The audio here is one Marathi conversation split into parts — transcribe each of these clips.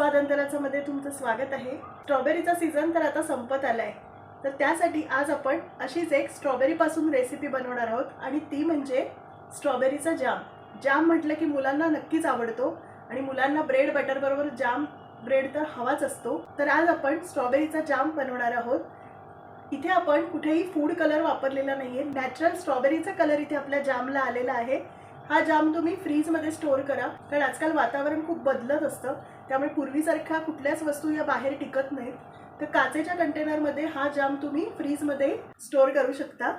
स्वादंतराचं तुमचं स्वागत आहे. स्ट्रॉबेरीचा सीझन तर आता संपत आला आहे तर त्यासाठी आज आपण अशीच एक स्ट्रॉबेरीपासून रेसिपी बनवणार आहोत आणि ती म्हणजे स्ट्रॉबेरीचा जाम. जाम म्हटलं की मुलांना नक्कीच आवडतो आणि मुलांना ब्रेड बटरबरोबर जाम ब्रेड तर हवाच असतो. तर आज आपण स्ट्रॉबेरीचा जाम बनवणार आहोत. इथे आपण कुठेही फूड कलर वापरलेला नाहीये. नॅचरल स्ट्रॉबेरीचा कलर इथे आपल्या जामला आलेला आहे. हा जाम तुम्ही फ्रीजमध्ये स्टोअर करा. कारण आजकाल वातावरण खूप बदलत असतं. त्यामुळे पूर्वीसारख्या कुठल्याच वस्तू या बाहेर टिकत नाहीत. तर काचेच्या कंटेनरमध्ये हा जाम तुम्ही फ्रीजमध्ये स्टोअर करू शकता.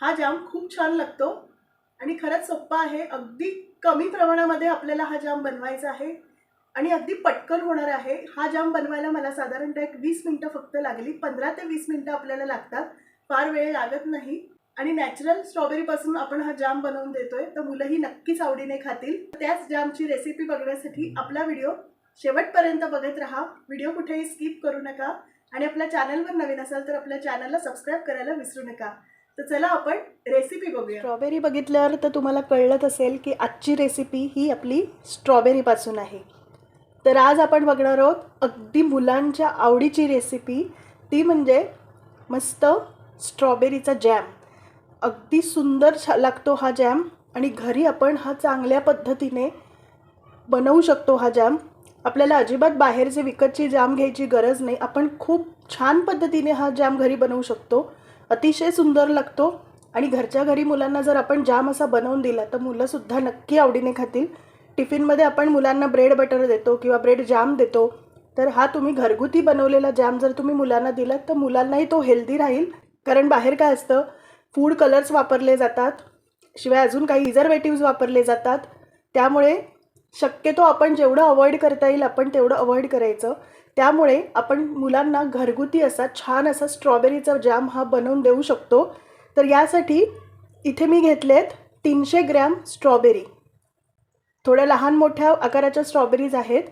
हा जाम खूप छान लागतो आणि खरंच सोप्पा आहे. अगदी कमी प्रमाणामध्ये आपल्याला हा जाम बनवायचा आहे आणि अगदी पटकन होणार आहे. हा जाम बनवायला मला साधारणतः एक वीस मिनटं फक्त लागली. पंधरा ते वीस मिनटं आपल्याला लागतात. फार वेळ लागत नाही. आणि नॅचरल स्ट्रॉबेरीपासून आपण हा जाम बनवून देतोय. तर मुलंही नक्कीच आवडीने खातील. त्याच जामची रेसिपी बघण्यासाठी आपला व्हिडिओ शेवटपर्यंत बघत राहा. व्हिडिओ कुठेही स्किप करू नका. आणि आपल्या चॅनलवर नवीन असाल तर आपल्या चॅनलला सबस्क्राईब करायला विसरू नका. तर चला आपण रेसिपी बघूया. स्ट्रॉबेरी बघितल्यावर तर तुम्हाला कळलंच असेल की आजची रेसिपी ही आपली स्ट्रॉबेरीपासून आहे. तर आज आपण बघणार आहोत अगदी मुलांच्या आवडीची रेसिपी ती म्हणजे मस्त स्ट्रॉबेरीचा जॅम अगदी सुंदर छा लागतो हा जॅम आणि घरी आपण हा चांगल्या पद्धतीने बनवू शकतो हा जॅम आपल्याला अजिबात बाहेरचे विकतची जाम घ्यायची गरज नाही. आपण खूप छान पद्धतीने हा जाम घरी बनवू शकतो. अतिशय सुंदर लागतो. आणि घरच्या घरी मुलांना जर आपण जाम असा बनवून दिला तर मुलंसुद्धा नक्की आवडीने खातील. टिफिनमध्ये आपण मुलांना ब्रेड बटर देतो किंवा ब्रेड जाम देतो. तर हा तुम्ही घरगुती बनवलेला जाम जर तुम्ही मुलांना दिलात तर मुलांनाही तो हेल्दी राहील. कारण बाहेर काय असतं फूड कलर्स वापरले जातात. शिवाय अजून काही रिझर्वेटिव्ज वापरले जातात. त्यामुळे शक्यतो आपण जेवढं अवॉइड करता येईल आपण तेवढं अवॉइड करायचं. त्यामुळे आपण मुलांना घरगुती असा छान असा स्ट्रॉबेरीचा जॅम हा बनवून देऊ शकतो. तर यासाठी इथे मी घेतलेत तीनशे ग्रॅम स्ट्रॉबेरी थोड्या लहान मोठ्या आकाराच्या स्ट्रॉबेरीज आहेत.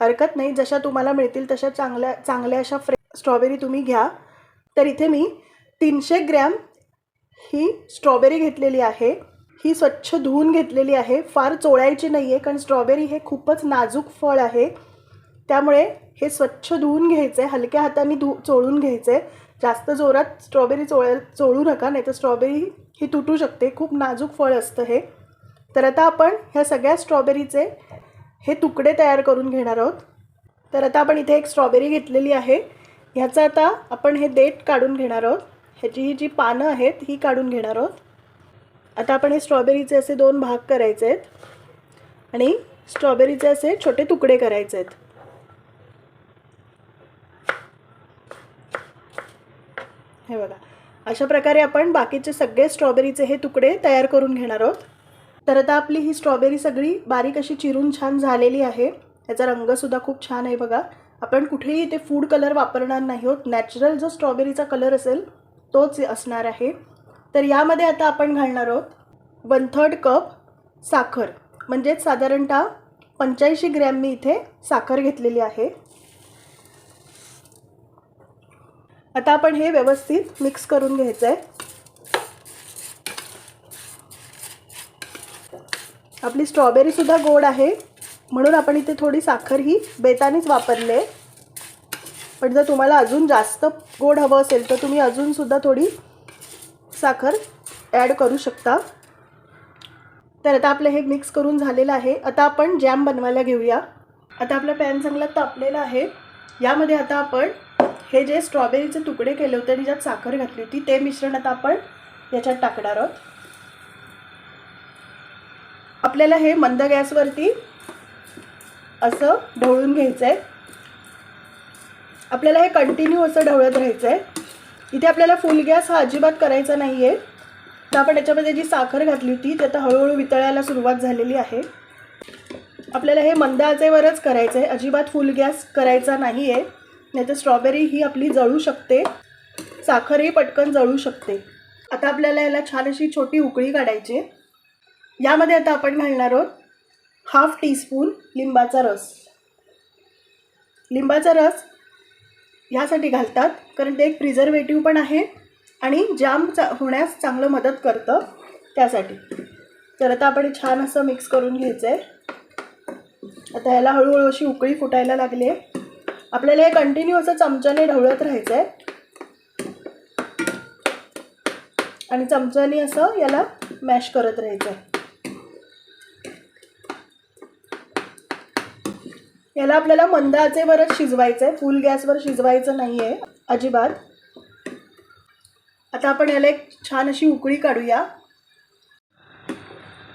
हरकत नाही जशा तुम्हाला मिळतील तशा चांगल्या चांगल्या अशा फ्रे स्ट्रॉबेरी तुम्ही घ्या. तर इथे मी तीनशे ग्रॅम ही स्ट्रॉबेरी घेतलेली आहे. ही स्वच्छ धुवून घेतलेली आहे. फार चोळायची नाही आहे कारण स्ट्रॉबेरी हे खूपच नाजूक फळ आहे. त्यामुळे हे स्वच्छ धुवून घ्यायचं आहे हलक्या हाताने धु चोळून घ्यायचं आहे जास्त जोरात स्ट्रॉबेरी चोळ चोळू नका नाही तर स्ट्रॉबेरी ही तुटू शकते. खूप नाजूक फळ असतं हे. तर आता आपण ह्या सगळ्या स्ट्रॉबेरीचे हे तुकडे तयार करून घेणार आहोत. तर आता आपण इथे एक स्ट्रॉबेरी घेतलेली आहे. ह्याचं आता आपण हे देठ काढून घेणार आहोत. ह्याची ही जी पानं आहेत ही काढून घेणार आहोत. आता आपण हे स्ट्रॉबेरीचे असे दोन भाग करायचे आहेत. आणि स्ट्रॉबेरीचे असे छोटे तुकडे करायचे आहेत. हे बघा. अशा प्रकारे आपण बाकीचे सगळे स्ट्रॉबेरीचे हे तुकडे तयार करून घेणार आहोत. तर आता आपली ही स्ट्रॉबेरी सगळी बारीक अशी चिरून छान झालेली आहे. याचा रंगसुद्धा खूप छान आहे बघा. आपण कुठेही इथे फूड कलर वापरणार नाही आहोत. नॅचरल जो स्ट्रॉबेरीचा कलर असेल तोच असणार आहे. तर यामध्ये आता आपण घालणार आहोत वन थर्ड कप साखर. म्हणजेच साधारणतः पंच्याऐंशी ग्रॅम मी इथे साखर घेतलेली आहे. आता आपण हे व्यवस्थित मिक्स करून घ्यायचं आहे आपली स्ट्रॉबेरीसुद्धा गोड आहे. म्हणून आपण इथे थोडी साखर ही बेतानीच वापरली. आहे पण जर तुम्हाला अजून जास्त गोड हवं असेल तर तुम्ही अजूनसुद्धा थोडी साखर ॲड करू शकता. तर आता आपलं हे मिक्स करून झालेलं आहे. आता आपण जॅम बनवायला घेऊया. आता आपला पॅन चांगला तापलेला आहे. यामध्ये आता आपण हे जे स्ट्रॉबेरीचे तुकडे केले होते आणि ज्यात साखर घातली होती ते मिश्रण आता आपण याच्यात टाकणार आहोत. आपल्याला हे मंद गॅसवरती असं ढवळून घ्यायचं आहे आपल्याला हे कंटिन्यू असं ढवळत राहायचं आहे इथे आपल्याला फुल गॅस हा अजिबात करायचा नाही आहे तर आपण याच्यामध्ये जी साखर घातली होती ती आता हळूहळू वितळायला सुरुवात झालेली आहे. आपल्याला हे मंद आचेवरच करायचं आहे अजिबात फुल गॅस करायचा नाही आहे नाहीतर स्ट्रॉबेरी ही आपली जळू शकते. साखरही पटकन जळू शकते. आता आपल्याला याला छान अशी छोटी उकळी काढायची यामध्ये आता आपण घालणार आहोत हाफ टीस्पून लिंबाचा रस. लिंबाचा रस ह्यासाठी घालतात कारण ते एक प्रिझर्वेटिव्ह पण आहे आणि जाम चा होण्यास चांगलं मदत करतं त्यासाठी. तर आता आपण छान असं मिक्स करून घ्यायचं आहे आता ह्याला हळूहळू अशी उकळी फुटायला लागली आहे. आपल्याला हे कंटिन्यू असं चमच्याने ढवळत राहायचं आहे आणि चमच्याने असं याला मॅश करत राहायचं आहे याला आपल्याला मंद आचेवरच शिजवायचं आहे फुल गॅसवर शिजवायचं नाही आहे अजिबात. आता आपण याला एक छान अशी उकळी काढूया.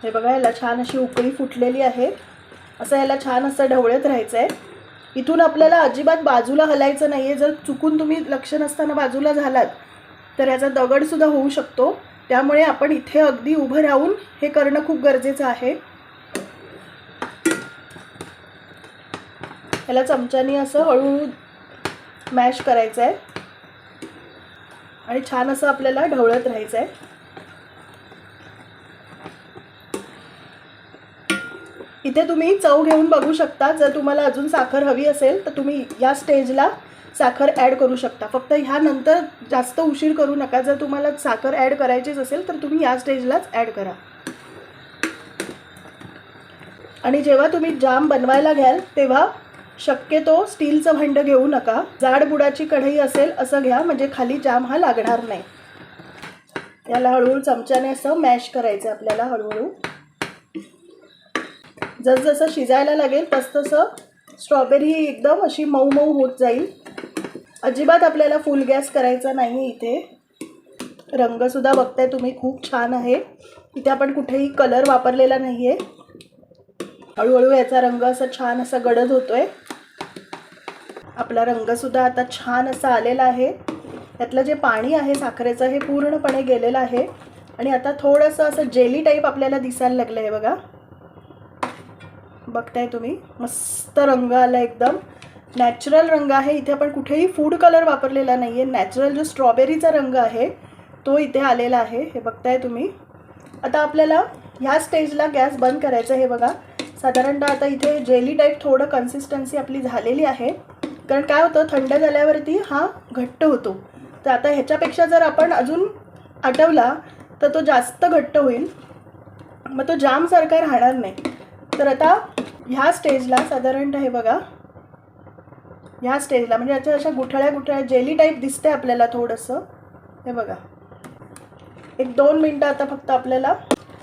हे बघा याला छान अशी उकळी फुटलेली आहे. असं याला छान असं ढवळत राहायचं आहे इथून आपल्याला अजिबात बाजूला हलायचं नाही आहे जर चुकून तुम्ही लक्ष नसताना बाजूला झालात तर याचा दगडसुद्धा होऊ शकतो. त्यामुळे आपण इथे अगदी उभं राहून हे करणं खूप गरजेचं आहे. ह्याला चमच्याने असं हळूहळू मॅश करायचं आहे आणि छान असं आपल्याला ढवळत राहायचं आहे इथे तुम्ही चव घेऊन बघू शकता. जर तुम्हाला अजून साखर हवी असेल तर तुम्ही या स्टेजला साखर ॲड करू शकता. फक्त ह्यानंतर जास्त उशीर करू नका. जर तुम्हाला साखर ॲड करायचीच असेल तर तुम्ही या स्टेजलाच ॲड करा. आणि जेव्हा तुम्ही जाम बनवायला घ्याल तेव्हा शक्यतो स्टीलचं भांडं घेऊ नका. जाडबुडाची कढई असेल असं घ्या म्हणजे खाली जाम हा लागणार नाही. याला हळूहळू चमच्याने असं मॅश करायचं आपल्याला हळूहळू. जसजसं शिजायला लागेल तसतसं स्ट्रॉबेरी ही एकदम अशी मऊ मऊ होत जाईल. अजिबात आपल्याला फुल गॅस करायचा नाही इथे. रंगसुद्धा बघताय तुम्ही खूप छान आहे. इथे आपण कुठेही कलर वापरलेला नाही आहे हळूहळू याचा रंग असा छान असा गडद होतो आहे आपला रंगसुद्धा आता छान असा आलेला आहे. त्यातलं जे पाणी आहे साखरेचं हे पूर्णपणे गेलेलं आहे. आणि आता थोडंसं असं जेली टाईप आपल्याला दिसायला लागलं आहे बघा. बघताय तुम्ही? मस्त रंग आला एकदम. नॅचरल रंग आहे. इथे आपण कुठेही फूड कलर वापरलेला नाही आहे नॅचरल जो स्ट्रॉबेरीचा रंग आहे तो इथे आलेला आहे. हे बघताय तुम्ही? आता आपल्याला ह्या स्टेजला गॅस बंद करायचं हे बघा. साधारणतः आता इथे जेली टाईप थोडं कन्सिस्टन्सी आपली झालेली आहे. कारण काय होतं थंड झाल्यावरती हा घट्ट होतो. तर आता ह्याच्यापेक्षा जर आपण अजून आटवला तर तो जास्त घट्ट होईल. मग तो जामसारखा राहणार नाही. तर आता ह्या स्टेजला साधारणतः हे बघा. ह्या स्टेजला म्हणजे याच्या अशा गुठळ्या गुठळ्या जेली टाईप दिसते आपल्याला थोडंसं. हे बघा. एक दोन मिनटं आता फक्त आपल्याला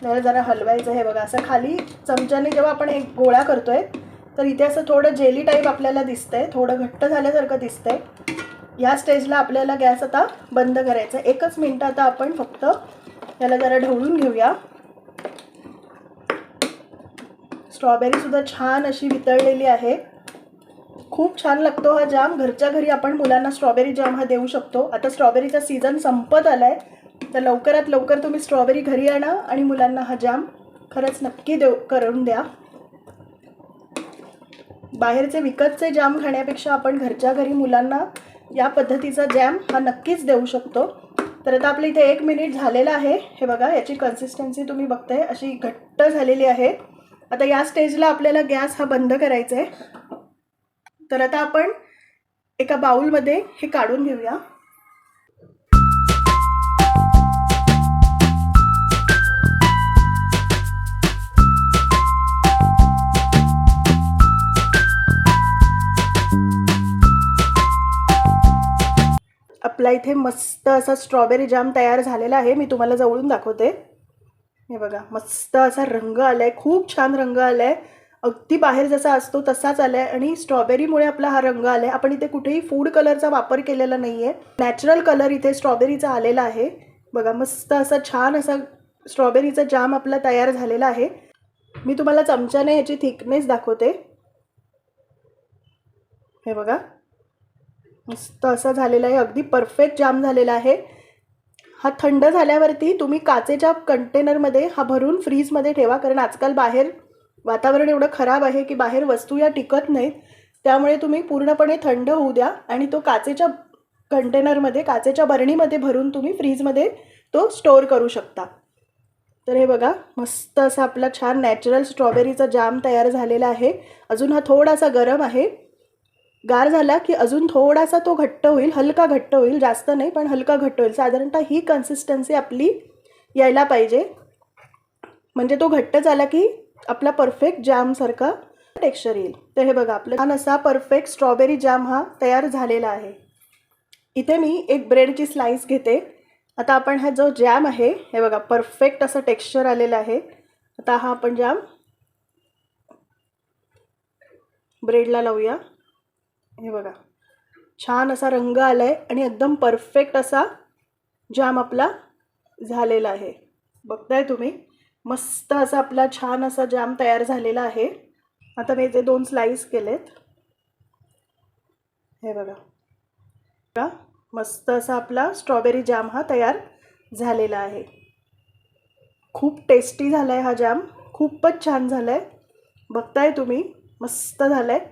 जरा जरा हलवायचं हे बघा असं खाली चमच्याने जेव्हा आपण एक गोळा करतोय तर इथे असं थोडं जेली टाईप आपल्याला दिसतंय थोडं घट्ट झाल्यासारखं दिसतंय. या स्टेजला आपल्याला गॅस आता बंद करायचा आहे. एकच मिनटं आता आपण फक्त याला जरा ढवळून घेऊया. स्ट्रॉबेरीसुद्धा छान अशी वितळलेली आहे. खूप छान लागतो हा जाम घरच्या घरी आपण मुलांना स्ट्रॉबेरी जाम हा देऊ शकतो. आता स्ट्रॉबेरीचा सीझन संपत आला आहे तर लवकरात लवकर तुम्ही स्ट्रॉबेरी घरी आणा आणि मुलांना हा जाम खरंच नक्की देऊ करून द्या. बाहेरचे विकतचे जॅम खाण्यापेक्षा आपण घरच्या घरी मुलांना या पद्धतीचा जॅम हा नक्कीच देऊ शकतो. तर आता आपल्या इथे एक मिनिट झालेला आहे. हे बघा याची कन्सिस्टन्सी तुम्ही बघताय अशी घट्ट झालेली आहे. आता या स्टेजला आपल्याला गॅस हा बंद करायचा आहे तर आता आपण एका बाऊलमध्ये हे काढून घेऊया. आपला इथे मस्त असा स्ट्रॉबेरी जाम तयार झालेला आहे. मी तुम्हाला जवळून दाखवते. हे बघा मस्त असा रंग आला आहे खूप छान रंग आला आहे अगदी बाहेर जसा असतो तसाच आला आहे आणि स्ट्रॉबेरीमुळे आपला हा रंग आला आहे आपण इथे कुठेही फूड कलरचा वापर केलेला नाही आहे नॅचरल कलर इथे स्ट्रॉबेरीचा आलेला आहे. बघा मस्त असा छान असा स्ट्रॉबेरीचा जाम आपला तयार झालेला आहे. मी तुम्हाला चमच्याने ह्याची थिकनेस दाखवते. हे बघा. मस्त असा झालेला आहे. अगदी परफेक्ट जाम झालेला आहे. हा थंड झाल्यावरती तुम्ही काचेच्या कंटेनरमध्ये हा भरून फ्रीजमध्ये ठेवा. कारण आजकाल बाहेर वातावरण एवढं खराब आहे की बाहेर वस्तू या टिकत नाहीत. त्यामुळे तुम्ही पूर्णपणे थंड होऊ द्या आणि तो काचेच्या कंटेनरमध्ये काचेच्या बरणीमध्ये भरून तुम्ही फ्रीजमध्ये तो स्टोअर करू शकता. तर हे बघा मस्त असा आपला छान नॅचरल स्ट्रॉबेरीचा जाम तयार झालेला आहे. अजून हा थोडासा गरम आहे. गार झाला की अजून थोडासा तो घट्ट होईल हलका घट्ट होईल जास्त नाही पण हलका घट्ट होईल. साधारणतः ही कन्सिस्टन्सी आपली यायला पाहिजे. म्हणजे तो घट्ट झाला की आपला परफेक्ट जॅमसारखा टेक्स्चर येईल. तर हे बघा आपलं छान असा परफेक्ट स्ट्रॉबेरी जॅम हा तयार झालेला आहे. इथे मी एक ब्रेडची स्लाईस घेते. आता आपण हा जो जॅम आहे हे बघा परफेक्ट असं टेक्स्चर आलेलं आहे. आता हा आपण जॅम ब्रेडला लावूया. हे बघा. छान असा रंग आला आहे आणि एकदम परफेक्ट असा जाम आपला झालेला आहे. बघताय तुम्ही? मस्त असा आपला छान असा जाम तयार झालेला आहे. आता मी जे दोन स्लाईस केलेत. हे बघा. का मस्त असा आपला स्ट्रॉबेरी जाम हा तयार झालेला आहे. खूप टेस्टी झाला आहे हा जाम खूपच छान झाला आहे बघताय तुम्ही? मस्त झालं आहे